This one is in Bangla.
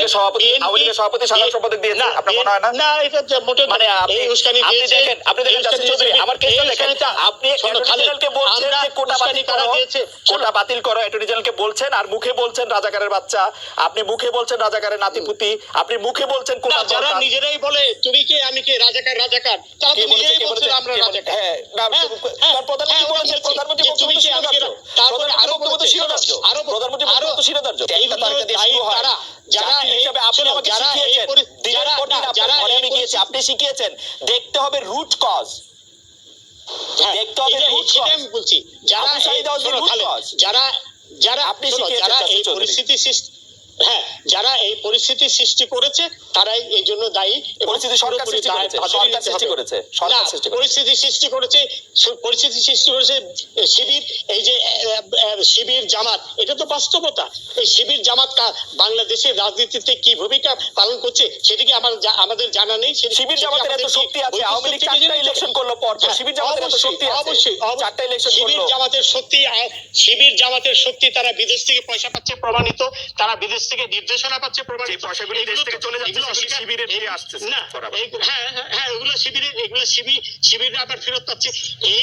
লীগের সভাপতি আওয়ামী সভাপতি সাধারণ সম্পাদক দিয়েছে আপনার মনে হয় না? না এটা তো মোটে মানে আপনি উস্কানি আপনি দেখেন আপনি দেখেন জাসির চৌধুরী আমার কেসটা দেখেন আপনি অ্যাটর্নি বলছেন যে কোটা বাতিল কারা করো কোটা বাতিল করো অ্যাটর্নি জেনারেলকে বলছেন আর মুখে বলছেন রাজাকারের বাচ্চা আপনি মুখে বলছেন রাজাকারের নাতিপুতি আপনি মুখে বলছেন কোটা যারা নিজেরাই বলে তুমি কে? আমি কে? রাজাকার রাজাকার? তারা তো নিজেরাই বলছে আমরা রাজাকার। হ্যাঁ, না, হ্যাঁ, তার প্রধানমন্ত্রী হ্যাঁ, বলেছেন, প্রধানমন্ত্রী তুমি আমি তারপরে আরও বক্তব্য তো শিরোধার্য। আরও প্রধানমন্ত্রী আরও তো শিরোধার্য। হয়। তারা, যারা হিসেবে আপনি আমাকে শিখিয়েছেন, যারা- পর দিন না, আপনার যারা ঘরে আমি গিয়েছি, আপনি শিখিয়েছেন দেখতে হবে রুট কজ হ্যাঁ, দেখতে হবে cause। আমি বলছি যারা। যারা যারা আপনি যারা এই পরিস্থিতি সৃষ্টি হ্যাঁ যারা এই পরিস্থিতি সৃষ্টি করেছে তারাই এই জন্য দায়ী পরিস্থিতি সরকার সৃষ্টি করেছে। পরিস্থিতি সৃষ্টি করেছে পরিস্থিতি সৃষ্টি করেছে শিবির এই যে শিবির জামাত এটা তো বাস্তবতা। এই শিবির জামাত বাংলাদেশের রাজনীতিতে কি ভূমিকা পালন করছে সেটিকে আমার আমাদের জানা নেই শিবির সেটি জামাতের এত শক্তি আছে? আওয়ামী লীগ চারটা ইলেকশন করল পর হ্যাঁ, শিবির জামাতের এত অবশ্যই, শক্তি আছে। অবশ্যই। চারটা ইলেকশন শিবির জামাতের শক্তি শিবির জামাতের শক্তি তারা বিদেশ থেকে পয়সা পাচ্ছে প্রমাণিত তারা বিদেশ থেকে নির্দেশনা পাচ্ছে প্রবাসী পয়সাগুলো এগুলো থেকে চলে যাচ্ছে, শিবিরে ফিরে আসছে না হ্যাঁ হ্যাঁ হ্যাঁ এগুলো শিবিরে এগুলো শিবির শিবিরে আবার ফেরত পাচ্ছে। এই